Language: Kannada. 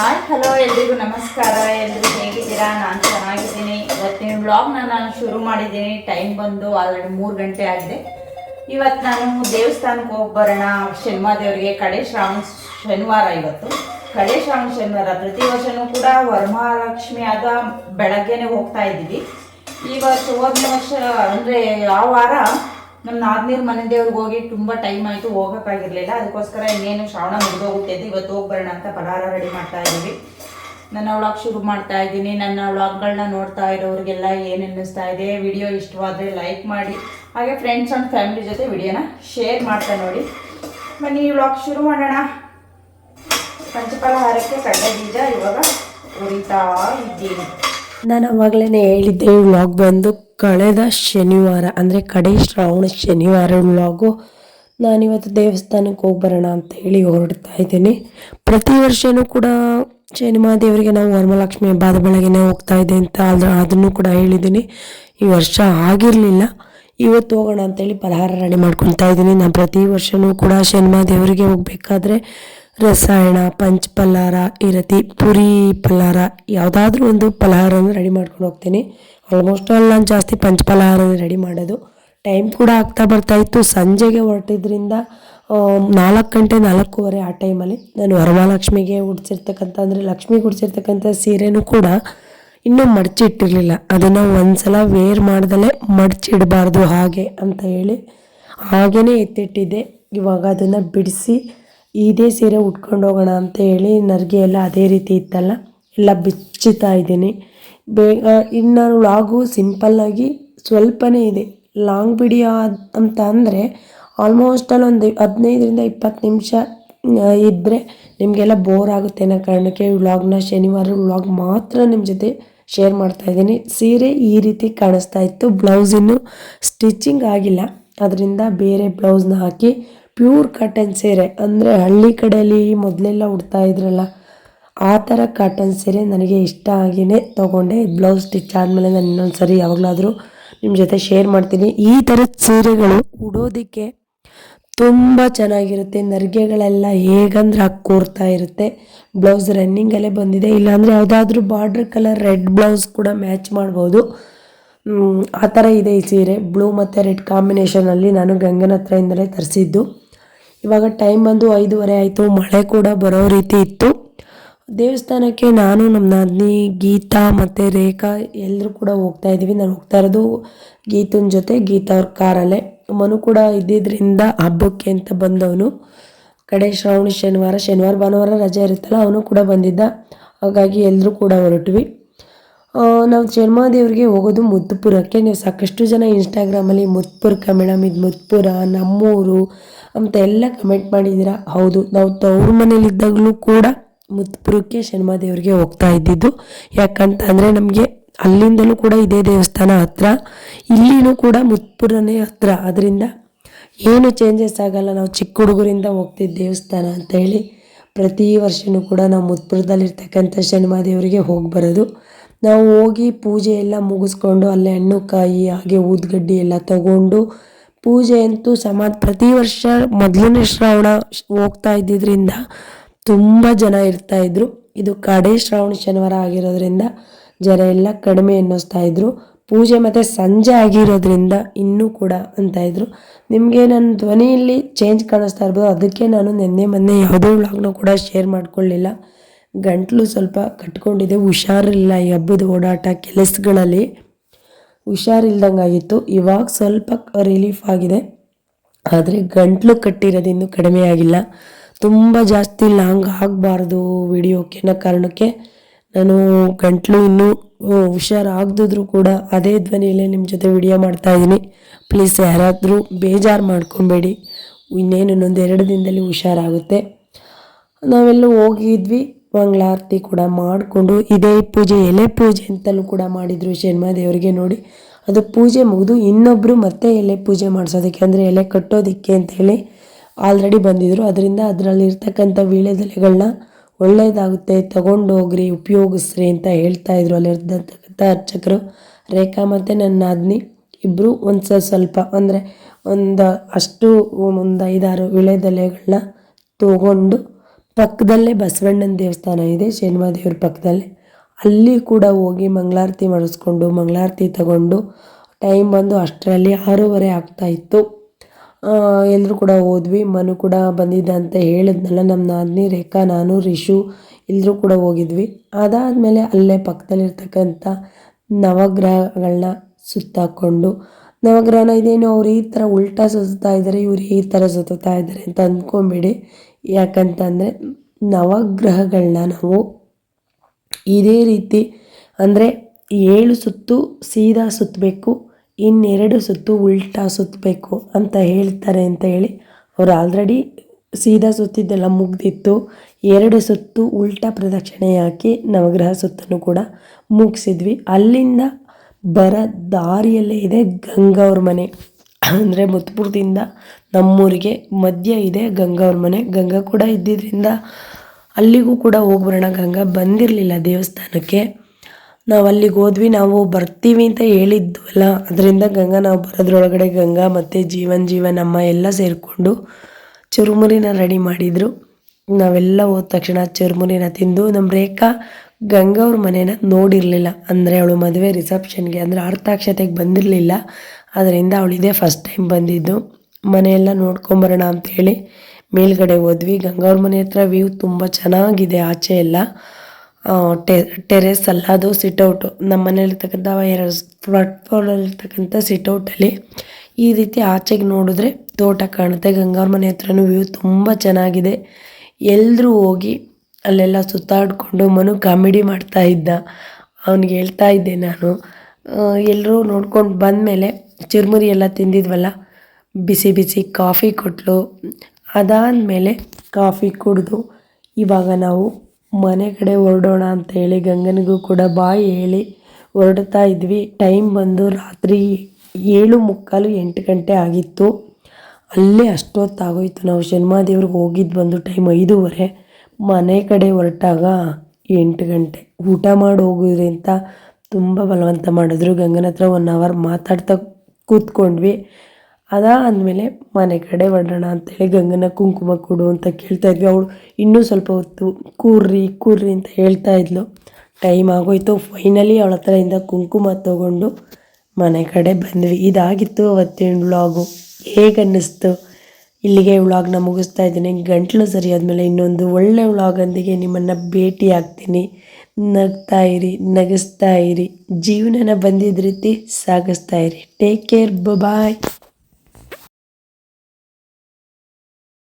ಹಾಯ್ ಹಲೋ ಎಲ್ರಿಗೂ ನಮಸ್ಕಾರ. ಎಲ್ರು ಹೇಗಿದ್ದೀರಾ? ನಾನು ಚೆನ್ನಾಗಿದ್ದೀನಿ. ಇವತ್ತಿನ ಬ್ಲಾಗ್ನ ನಾನು ಶುರು ಮಾಡಿದ್ದೀನಿ. ಟೈಮ್ ಬಂದು ಆಲ್ರೆಡಿ ಮೂರು ಗಂಟೆ ಆಗಿದೆ. ಇವತ್ತು ನಾನು ದೇವಸ್ಥಾನಕ್ಕೆ ಹೋಗಿ ಬರೋಣ. ಶನಿಮಾದೇವರಿಗೆ ಕಡೆ ಶ್ರಾವಣ ಶನಿವಾರ ಇವತ್ತು. ಕಡೆ ಶ್ರಾವಣ ಶನಿವಾರ. ಪ್ರತಿ ವರ್ಷವೂ ಕೂಡ ವರಮಹಾಲಕ್ಷ್ಮಿ ಆದ ಬೆಳಗ್ಗೆನೆ ಹೋಗ್ತಾ ಇದ್ದೀವಿ. ಇವತ್ತು ಹೋದ ವರ್ಷ ಅಂದರೆ ಯಾವ ವಾರ ನಮ್ಮ ನಾದ್ನೀರ್ ಮನೆ ದೇವ್ರಿಗೆ ಹೋಗಿ ತುಂಬ ಟೈಮ್ ಆಯಿತು ಹೋಗೋಕ್ಕಾಗಿರಲಿಲ್ಲ ಅದಕ್ಕೋಸ್ಕರ ಇನ್ನೇನು ಶ್ರಾವಣ ಮುಗಿದೋಗುತ್ತೆ ಅಂತ ಇವತ್ತು ಹೋಗಿ ಅಂತ ಪಲಾರ ರೆಡಿ ಮಾಡ್ತಾ ಇದ್ದೀವಿ. ನನ್ನ ವ್ಲಾಗ್ ಶುರು ಮಾಡ್ತಾ ಇದ್ದೀನಿ. ನನ್ನ ವ್ಲಾಗ್ಗಳನ್ನ ನೋಡ್ತಾ ಇರೋರಿಗೆಲ್ಲ ಏನು ಅನ್ನಿಸ್ತಾ ಇದೆ ವಿಡಿಯೋ ಇಷ್ಟವಾದರೆ ಲೈಕ್ ಮಾಡಿ. ಹಾಗೆ ಫ್ರೆಂಡ್ಸ್ ಆ್ಯಂಡ್ ಫ್ಯಾಮಿಲಿ ಜೊತೆ ವಿಡಿಯೋನ ಶೇರ್ ಮಾಡ್ತಾ ನೋಡಿ. ಬನ್ನಿ ಈ ವ್ಲಾಗ್ ಶುರು ಮಾಡೋಣ. ಪಂಚಫಲಹಾರಕ್ಕೆ ಕಡಲೆ ಬೀಜ ಇವಾಗ ಉರಿತಾ ಇದ್ದೀನಿ. ನಾನು ಅವಾಗಲೇ ಹೇಳಿದ್ದೆ ವ್ಲಾಗ್ ಬಂದು ಕಳೆದ ಶನಿವಾರ, ಅಂದರೆ ಕಡೆ ಶ್ರಾವಣ ಶನಿವಾರ ವ್ಲಾಗು ನಾನಿವತ್ತು ದೇವಸ್ಥಾನಕ್ಕೆ ಹೋಗಿ ಬರೋಣ ಅಂತ ಹೇಳಿ ಹೊರಡ್ತಾ ಇದ್ದೀನಿ. ಪ್ರತಿ ವರ್ಷವೂ ಕೂಡ ಶನಿವಾರ ದೇವರಿಗೆ ನಾವು ವರಮಹಾಲಕ್ಷ್ಮಿ ಹಬ್ಬದ ಬೆಳಗ್ಗೆನೇ ಹೋಗ್ತಾ ಇದೆ ಅಂತ ಅದನ್ನು ಕೂಡ ಹೇಳಿದ್ದೀನಿ. ಈ ವರ್ಷ ಆಗಿರಲಿಲ್ಲ. ಇವತ್ತು ಹೋಗೋಣ ಅಂತೇಳಿ ಪಲಹಾರ ರೆಡಿ ಮಾಡ್ಕೊಳ್ತಾ ಇದ್ದೀನಿ. ನಾನು ಪ್ರತಿ ವರ್ಷವೂ ಕೂಡ ದೇವರಿಗೆ ಹೋಗಬೇಕಾದ್ರೆ ರಸಾಯನ ಪಂಚ ಪಲ್ಲಾರ ಈ ರೀತಿ ಪುರಿ ಪಲ್ಲಾರ ಯಾವುದಾದ್ರೂ ಒಂದು ಪಲಹಾರನ ರೆಡಿ ಮಾಡ್ಕೊಂಡು ಹೋಗ್ತೀನಿ. ಆಲ್ಮೋಸ್ಟ್ ಆಲ್ ನಾನು ಜಾಸ್ತಿ ಪಂಚ ರೆಡಿ ಮಾಡೋದು. ಟೈಮ್ ಕೂಡ ಆಗ್ತಾ ಬರ್ತಾ ಇತ್ತು. ಸಂಜೆಗೆ ಹೊರಟಿದ್ರಿಂದ ನಾಲ್ಕು ಗಂಟೆ ನಾಲ್ಕೂವರೆ ಆ ಟೈಮಲ್ಲಿ ನಾನು ವರಮಹಾಲಕ್ಷ್ಮಿಗೆ ಉಡ್ಸಿರ್ತಕ್ಕಂಥ ಅಂದರೆ ಲಕ್ಷ್ಮಿಗೆ ಉಡ್ಸಿರ್ತಕ್ಕಂಥ ಸೀರೆನೂ ಕೂಡ ಇನ್ನೂ ಮಡಚಿಟ್ಟಿರಲಿಲ್ಲ. ಅದನ್ನು ಒಂದ್ಸಲ ವೇರ್ ಮಾಡ್ದಲೇ ಮಡಚಿಡಬಾರ್ದು ಹಾಗೆ ಅಂತ ಹೇಳಿ ಹಾಗೇ ಎತ್ತಿಟ್ಟಿದ್ದೆ. ಇವಾಗ ಅದನ್ನು ಬಿಡಿಸಿ ಇದೇ ಸೀರೆ ಉಟ್ಕೊಂಡು ಹೋಗೋಣ ಅಂತ ಹೇಳಿ ನರ್ಗೆ ಎಲ್ಲ ಅದೇ ರೀತಿ ಇತ್ತಲ್ಲ, ಎಲ್ಲ ಬಿಚ್ಚುತ್ತಾ ಇದ್ದೀನಿ. ಬೇಗ ಇನ್ನು ಲಾಗು ಸಿಂಪಲ್ಲಾಗಿ ಸ್ವಲ್ಪನೇ ಇದೆ. ಲಾಂಗ್ ವಿಡಿಯೋ ಅಂತ ಅಂದರೆ ಆಲ್ಮೋಸ್ಟ್ ಅಲ್ಲಿ ಒಂದು ಹದಿನೈದರಿಂದ ಇಪ್ಪತ್ತು ನಿಮಿಷ ಇದ್ದರೆ ನಿಮಗೆಲ್ಲ ಬೋರ್ ಆಗುತ್ತೆ ಅನ್ನೋ ಕಾರಣಕ್ಕೆ ವ್ಲಾಗ್ನ ಶನಿವಾರ ವ್ಲಾಗ್ ಮಾತ್ರ ನಿಮ್ಮ ಜೊತೆ ಶೇರ್ ಮಾಡ್ತಾ ಇದ್ದೀನಿ. ಸೀರೆ ಈ ರೀತಿ ಕಾಣಿಸ್ತಾ ಇತ್ತು. ಬ್ಲೌಸ್ ಇನ್ನು ಸ್ಟಿಚಿಂಗ್ ಆಗಿಲ್ಲ. ಅದರಿಂದ ಬೇರೆ ಬ್ಲೌಸ್ನ ಹಾಕಿ ಪ್ಯೂರ್ ಕಾಟನ್ ಸೀರೆ. ಅಂದರೆ ಹಳ್ಳಿ ಕಡೆಯಲ್ಲಿ ಮೊದಲೆಲ್ಲ ಉಡ್ತಾ ಇದ್ರಲ್ಲ, ಆ ಥರ ಕಾಟನ್ ಸೀರೆ ನನಗೆ ಇಷ್ಟ ಆಗಿನೇ ತೊಗೊಂಡೆ. ಬ್ಲೌಸ್ ಸ್ಟಿಚ್ ಆದಮೇಲೆ ನಾನು ಇನ್ನೊಂದು ಸರಿ ಯಾವಾಗಲಾದರೂ ನಿಮ್ಮ ಜೊತೆ ಶೇರ್ ಮಾಡ್ತೀನಿ. ಈ ಥರದ ಸೀರೆಗಳು ಉಡೋದಕ್ಕೆ ತುಂಬ ಚೆನ್ನಾಗಿರುತ್ತೆ. ನರಿಗೆಗಳೆಲ್ಲ ಹೇಗಂದ್ರೆ ಹಾಕಿ ಕೂರ್ತಾ ಇರುತ್ತೆ. ಬ್ಲೌಸ್ ರನ್ನಿಂಗಲ್ಲೇ ಬಂದಿದೆ. ಇಲ್ಲಾಂದರೆ ಯಾವುದಾದ್ರೂ ಬಾರ್ಡ್ರ್ ಕಲರ್ ರೆಡ್ ಬ್ಲೌಸ್ ಕೂಡ ಮ್ಯಾಚ್ ಮಾಡ್ಬೋದು. ಆ ಥರ ಇದೆ ಈ ಸೀರೆ. ಬ್ಲೂ ಮತ್ತು ರೆಡ್ ಕಾಂಬಿನೇಷನಲ್ಲಿ ನಾನು ಗಂಗನ ಹತ್ರದಿಂದಲೇ ತರಿಸಿದ್ದು. ಇವಾಗ ಟೈಮ್ ಬಂದು ಐದೂವರೆ ಆಯಿತು. ಮಳೆ ಕೂಡ ಬರೋ ರೀತಿ ಇತ್ತು. ದೇವಸ್ಥಾನಕ್ಕೆ ನಾನು ನಮ್ಮ ನಾದಿನಿ, ಗೀತಾ ಮತ್ತು ರೇಖಾ ಎಲ್ಲರೂ ಕೂಡ ಹೋಗ್ತಾ ಇದ್ದೀವಿ. ನಾನು ಹೋಗ್ತಾ ಇರೋದು ಗೀತನ ಜೊತೆ ಗೀತಾ ಅವ್ರ ಕಾರಲ್ಲೇ. ಮನು ಕೂಡ ಇದ್ದಿದ್ದರಿಂದ ಹಬ್ಬಕ್ಕೆ ಅಂತ ಬಂದವನು. ಕಡೆ ಶ್ರಾವಣ, ಶನಿವಾರ ಶನಿವಾರ, ಭಾನುವಾರ ರಜೆ ಇರುತ್ತಲ್ಲ, ಅವನು ಕೂಡ ಬಂದಿದ್ದ. ಹಾಗಾಗಿ ಎಲ್ಲರೂ ಕೂಡ ಹೊರಟ್ವಿ. ನಾವು ಚರ್ಮಾದೇವ್ರಿಗೆ ಹೋಗೋದು ಮುದ್ದುಪುರಕ್ಕೆ ನೀವು ಸಾಕಷ್ಟು ಜನ ಇನ್ಸ್ಟಾಗ್ರಾಮಲ್ಲಿ ಮುದ್ಪುರಕ್ಕೆ ಮೇಡಮ್ ಇದು ಮುದ್ಪುರ ನಮ್ಮೂರು ಅಂತ ಎಲ್ಲ ಕಮೆಂಟ್ ಮಾಡಿದ್ದೀರಾ? ಹೌದು, ನಾವು ತವ್ರ ಮನೇಲಿದ್ದಾಗಲೂ ಕೂಡ ಮುದ್ಪುರಕ್ಕೆ ಶನಿಮಾದೇವ್ರಿಗೆ ಹೋಗ್ತಾ ಇದ್ದಿದ್ದು. ಯಾಕಂತ ಅಂದರೆ ನಮಗೆ ಅಲ್ಲಿಂದಲೂ ಕೂಡ ಇದೇ ದೇವಸ್ಥಾನ ಹತ್ರ, ಇಲ್ಲಿನೂ ಕೂಡ ಮುತ್ಪುರನೇ ಹತ್ರ. ಅದರಿಂದ ಏನು ಚೇಂಜಸ್ ಆಗಲ್ಲ. ನಾವು ಚಿಕ್ಕ ಹುಡುಗರಿಂದ ಹೋಗ್ತಿದ್ದ ದೇವಸ್ಥಾನ ಅಂತ ಹೇಳಿ ಪ್ರತಿ ವರ್ಷವೂ ಕೂಡ ನಾವು ಮುತ್ಪುರದಲ್ಲಿರ್ತಕ್ಕಂಥ ಶನಿಮಾದೇವರಿಗೆ ಹೋಗಿ ಬರೋದು. ನಾವು ಹೋಗಿ ಪೂಜೆ ಎಲ್ಲ ಮುಗಿಸ್ಕೊಂಡು ಅಲ್ಲೇ ಹಣ್ಣು ಕಾಯಿ, ಹಾಗೆ ಊದ್ಗಡ್ಡಿ ಎಲ್ಲ ತಗೊಂಡು ಪೂಜೆ ಅಂತೂ ಸಮ ಪ್ರತಿ ವರ್ಷ ಮೊದಲನೇ ಶ್ರಾವಣ ಹೋಗ್ತಾ ಇದ್ದಿದ್ದರಿಂದ ತುಂಬ ಜನ ಇರ್ತಾ ಇದ್ರು. ಇದು ಕಡೆ ಶ್ರಾವಣ ಶನಿವಾರ ಆಗಿರೋದ್ರಿಂದ ಜನ ಎಲ್ಲ ಕಡಿಮೆ ಅನ್ನಿಸ್ತಾ ಇದ್ರು. ಪೂಜೆ ಮತ್ತೆ ಸಂಜೆ ಆಗಿರೋದ್ರಿಂದ ಇನ್ನೂ ಕೂಡ ಅಂತ ಇದ್ರು. ನಿಮಗೆ ನನ್ನ ಧ್ವನಿಯಲ್ಲಿ ಚೇಂಜ್ ಕಾಣಿಸ್ತಾ ಇರ್ಬೋದು. ಅದಕ್ಕೆ ನಾನು ನಿನ್ನೆ ಮೊನ್ನೆ ಯಾವುದೇ ವ್ಲಾಗ್ನೂ ಕೂಡ ಶೇರ್ ಮಾಡ್ಕೊಳ್ಳಿಲ್ಲ. ಗಂಟ್ಲು ಸ್ವಲ್ಪ ಕಟ್ಕೊಂಡಿದೆ. ಹುಷಾರಿಲ್ಲ ಈ ಹಬ್ಬದ ಓಡಾಟ ಕೆಲಸಗಳಲ್ಲಿ. ಹುಷಾರಿಲ್ದಂಗಾಗಿತ್ತು. ಇವಾಗ ಸ್ವಲ್ಪ ರಿಲೀಫ್ ಆಗಿದೆ. ಆದರೆ ಗಂಟ್ಲು ಕಟ್ಟಿರೋದು ಇನ್ನೂ ಕಡಿಮೆ ಆಗಿಲ್ಲ. ತುಂಬ ಜಾಸ್ತಿ ಲಾಂಗ್ ಆಗಬಾರ್ದು ವಿಡಿಯೋಕ್ಕೆ ಅನ್ನೋ ಕಾರಣಕ್ಕೆ. ನಾನು ಗಂಟ್ಲು ಇನ್ನೂ ಹುಷಾರಾಗದಿದ್ರು ಕೂಡ ಅದೇ ಧ್ವನಿಯಲ್ಲೇ ನಿಮ್ಮ ಜೊತೆ ವಿಡಿಯೋ ಮಾಡ್ತಾ ಇದ್ದೀನಿ ಪ್ಲೀಸ್ ಯಾರಾದರೂ ಬೇಜಾರು ಮಾಡ್ಕೊಬೇಡಿ. ಇನ್ನೇನು ಇನ್ನೊಂದು ಎರಡು ದಿನದಲ್ಲಿ ಹುಷಾರಾಗುತ್ತೆ. ನಾವೆಲ್ಲ ಹೋಗಿದ್ವಿ. ಮಂಗಳಾರತಿ ಕೂಡ ಮಾಡಿಕೊಂಡು ಇದೇ ಪೂಜೆ, ಎಲೆ ಪೂಜೆ ಅಂತಲೂ ಕೂಡ ಮಾಡಿದರು ದೇವರಿಗೆ ನೋಡಿ. ಅದು ಪೂಜೆ ಮುಗಿದು ಇನ್ನೊಬ್ಬರು ಮತ್ತೆ ಎಲೆ ಪೂಜೆ ಮಾಡಿಸೋದಕ್ಕೆ, ಅಂದರೆ ಎಲೆ ಕಟ್ಟೋದಕ್ಕೆ ಅಂತ ಹೇಳಿ ಆಲ್ರೆಡಿ ಬಂದಿದ್ದರು ಅದರಿಂದ ಅದರಲ್ಲಿರ್ತಕ್ಕಂಥ ವೀಳ್ಯದೆಲೆಗಳನ್ನ ಒಳ್ಳೆಯದಾಗುತ್ತೆ ತಗೊಂಡು ಹೋಗ್ರಿ, ಉಪಯೋಗಿಸ್ರಿ ಅಂತ ಹೇಳ್ತಾ ಇದ್ರು. ಅಲ್ಲಿರ್ತಕ್ಕಂಥ ಅರ್ಚಕರು ರೇಖಾ ಮತ್ತು ನನ್ನ ನಾದ್ನಿ ಇಬ್ಬರು ಒಂದು ಸ್ವಲ್ಪ ಅಂದರೆ ಒಂದು ಅಷ್ಟು ಒಂದು ಐದಾರು ವೀಳ್ಯದೆಲೆಗಳನ್ನ ತಗೊಂಡು ಪಕ್ಕದಲ್ಲೇ ಬಸವಣ್ಣನ ದೇವಸ್ಥಾನ ಇದೆ ಶನಿವಾರ ದೇವ್ರ ಪಕ್ಕದಲ್ಲೇ. ಅಲ್ಲಿ ಕೂಡ ಹೋಗಿ ಮಂಗಳಾರತಿ ಮಾಡಿಸ್ಕೊಂಡು, ಮಂಗಳಾರತಿ ತಗೊಂಡು ಟೈಮ್ ಬಂದು ಅಷ್ಟರಲ್ಲಿ ಆರೂವರೆ ಆಗ್ತಾ ಇತ್ತು. ಎಲ್ಲರೂ ಕೂಡ ಹೋದ್ವಿ. ಮನು ಕೂಡ ಬಂದಿದ್ದ ಅಂತ ಹೇಳಿದ್ನಲ್ಲ ನಮ್ಮ ನಾದಿನಿ, ರೇಖಾ, ನಾನು ರಿಶು ಎಲ್ಲರೂ ಕೂಡ ಹೋಗಿದ್ವಿ. ಅದಾದಮೇಲೆ ಅಲ್ಲೇ ಪಕ್ಕದಲ್ಲಿರ್ತಕ್ಕಂಥ ನವಗ್ರಹಗಳನ್ನ ಸುತ್ತಾಕೊಂಡು, ನವಗ್ರಹನ ಇದೇನು ಅವ್ರು ಈ ಥರ ಉಲ್ಟಾ ಸುತ್ತಾ ಇದ್ದಾರೆ ಇವ್ರು ಈ ಥರ ಸುತ್ತಾ ಇದ್ದಾರೆ ಅಂತ ಅಂದ್ಕೊಂಬಿಡಿ. ಯಾಕಂತಂದರೆ ನವಗ್ರಹಗಳನ್ನ ನಾವು ಇದೇ ರೀತಿ, ಅಂದರೆ ಏಳು ಸುತ್ತು ಸೀದಾ ಸುತ್ತಬೇಕು. ಇನ್ನೆರಡು ಸುತ್ತು ಉಲ್ಟಾ ಸುತ್ತಬೇಕು ಅಂತ ಹೇಳ್ತಾರೆ ಅಂತ ಹೇಳಿ ಅವ್ರು ಆಲ್ರೆಡಿ ಸೀದಾ ಸುತ್ತಿದ್ದೆಲ್ಲ ಮುಗ್ದಿತ್ತು. ಎರಡು ಸುತ್ತು ಉಲ್ಟಾ ಪ್ರದಕ್ಷಿಣೆ ಹಾಕಿ ನವಗ್ರಹ ಸುತ್ತನ್ನು ಕೂಡ ಮುಗಿಸಿದ್ವಿ. ಅಲ್ಲಿಂದ ಬರ ದಾರಿಯಲ್ಲೇ ಇದೆ ಗಂಗವ್ರ ಮನೆ. ಅಂದರೆ ಮುತ್ಪುರದಿಂದ ನಮ್ಮೂರಿಗೆ ಮಧ್ಯ ಇದೆ ಗಂಗಾವ್ರ ಮನೆ. ಗಂಗಾ ಕೂಡ ಇದ್ದಿದ್ದರಿಂದ ಅಲ್ಲಿಗೂ ಕೂಡ ಹೋಗ್ಬರೋಣ. ಗಂಗಾ ಬಂದಿರಲಿಲ್ಲ ದೇವಸ್ಥಾನಕ್ಕೆ. ನಾವು ಅಲ್ಲಿಗೆ ಹೋದ್ವಿ, ನಾವು ಬರ್ತೀವಿ ಅಂತ ಹೇಳಿದ್ವಲ್ಲ ಅದರಿಂದ ಗಂಗಾ, ನಾವು ಬರೋದ್ರೊಳಗಡೆ ಗಂಗಾ ಮತ್ತು ಜೀವನ್ ಜೀವನ್ ಅಮ್ಮ ಎಲ್ಲ ಸೇರಿಕೊಂಡು ಚುರುಮುರಿನ ರೆಡಿ ಮಾಡಿದರು. ನಾವೆಲ್ಲ ಹೋದ ತಕ್ಷಣ ಚುರುಮುರಿನ ತಿಂದು ನಮ್ಮ ರೇಖಾ ಗಂಗಾ ಅವ್ರ ಮನೇನ ನೋಡಿರಲಿಲ್ಲ. ಅಂದರೆ ಅವಳು ಮದುವೆ ರಿಸೆಪ್ಷನ್ಗೆ, ಅಂದರೆ ಅರ್ಥಾಕ್ಷತೆಗೆ ಬಂದಿರಲಿಲ್ಲ. ಅದರಿಂದ ಅವಳಿದೆ ಫಸ್ಟ್ ಟೈಮ್ ಬಂದಿದ್ದು. ಮನೆಯೆಲ್ಲ ನೋಡ್ಕೊಂಬರೋಣ ಅಂತೇಳಿ ಮೇಲ್ಗಡೆ ಹೋದ್ವಿ. ಗಂಗಾವ್ರ ಮನೆ ಹತ್ರ ವ್ಯೂ ತುಂಬ ಚೆನ್ನಾಗಿದೆ ಆಚೆ ಎಲ್ಲ. ಟೆ, ಟೆರೆಸ್ ಅಲ್ಲ, ಅದು ಸಿಟೌಟು ನಮ್ಮ ಮನೇಲಿರ್ತಕ್ಕಂಥ ಎರಡು ಸಿಟ್ ಸಿಟೌಟಲ್ಲಿ ಈ ರೀತಿ ಆಚೆಗೆ ನೋಡಿದ್ರೆ ತೋಟ ಕಾಣುತ್ತೆ. ಗಂಗಾವ್ರ ಮನೆ ಹತ್ರನೂ ವ್ಯೂ ತುಂಬ ಚೆನ್ನಾಗಿದೆ. ಎಲ್ಲರೂ ಹೋಗಿ ಅಲ್ಲೆಲ್ಲ ಸುತ್ತಾಡಿಕೊಂಡು ಮನು ಕಾಮಿಡಿ ಮಾಡ್ತಾ ಇದ್ದ. ಅವ್ನಿಗೆ ಹೇಳ್ತಾ ಇದ್ದೆ ನಾನು ಎಲ್ಲರೂ ನೋಡ್ಕೊಂಡು ಬಂದಮೇಲೆ ಚುರುಮುರಿ ಎಲ್ಲ ತಿಂದಿದ್ವಲ್ಲ, ಬಿಸಿ ಬಿಸಿ ಕಾಫಿ ಕೊಟ್ಟಳು ಅದಾದಮೇಲೆ ಕಾಫಿ ಕುಡಿದು ಇವಾಗ ನಾವು ಮನೆ ಕಡೆ ಹೊರಡೋಣ ಅಂತ ಹೇಳಿ ಗಂಗನಿಗೂ ಕೂಡ ಬಾಯಿ ಹೇಳಿ ಹೊರಡ್ತಾ ಇದ್ವಿ. ಟೈಮ್ ಬಂದು ರಾತ್ರಿ ಏಳು ಮುಕ್ಕಾಲು ಎಂಟು ಗಂಟೆ ಆಗಿತ್ತು. ಅಲ್ಲೇ ಅಷ್ಟೊತ್ತಾಗೋಯ್ತು. ನಾವು ಶನಿಮಾದೇವ್ರಿಗೆ ಹೋಗಿದ್ದು ಬಂದು ಟೈಮ್ ಐದೂವರೆ. ಮನೆ ಕಡೆ ಹೊರಟಾಗ ಎಂಟು ಗಂಟೆ. ಊಟ ಮಾಡಿ ಹೋಗಿದ್ರಿ ಅಂತ ತುಂಬ ಬಲವಂತ ಮಾಡಿದ್ರು. ಗಂಗನ ಹತ್ರ ಒನ್ ಅವರ್ ಮಾತಾಡ್ತಾ ಕೂತ್ಕೊಂಡ್ವಿ. ಅದಾದಮೇಲೆ ಮನೆ ಕಡೆ ಹೊರಡೋಣ ಅಂತೇಳಿ ಗಂಗನ ಕುಂಕುಮ ಕೊಡು ಅಂತ ಕೇಳ್ತಾ ಇದ್ವಿ ಅವಳು ಇನ್ನೂ ಸ್ವಲ್ಪ ಹೊತ್ತು ಕೂರ್ರಿ ಕೂರ್ರಿ ಅಂತ ಹೇಳ್ತಾ ಇದ್ಲು. ಟೈಮ್ ಆಗೋಯ್ತು. ಫೈನಲಿ ಅವಳ ಹತ್ರದಿಂದ ಕುಂಕುಮ ತೊಗೊಂಡು ಮನೆ ಕಡೆ ಬಂದ್ವಿ. ಇದಾಗಿತ್ತು ಅವತ್ತಿನ ವ್ಲಾಗು ಹೇಗೆ ಅನ್ನಿಸ್ತು ಇಲ್ಲಿಗೆ ವ್ಲಾಗ್ನ ಮುಗಿಸ್ತಾ ಇದ್ದೀನಿ. ಗಂಟ್ಲು ಆದಮೇಲೆ ಇನ್ನೊಂದು ಒಳ್ಳೆ ವ್ಲಾಗೊಂದಿಗೆ ನಿಮ್ಮನ್ನು ಭೇಟಿ ಆಗ್ತೀನಿ. ನಗ್ತಾ ಇರಿ, ನಗಿಸ್ತಾ ಇರಿ. ಜೀವನನ ಬಂದಿದ್ದ ರೀತಿ ಸಾಗಿಸ್ತಾ ಇರಿ. Take care bye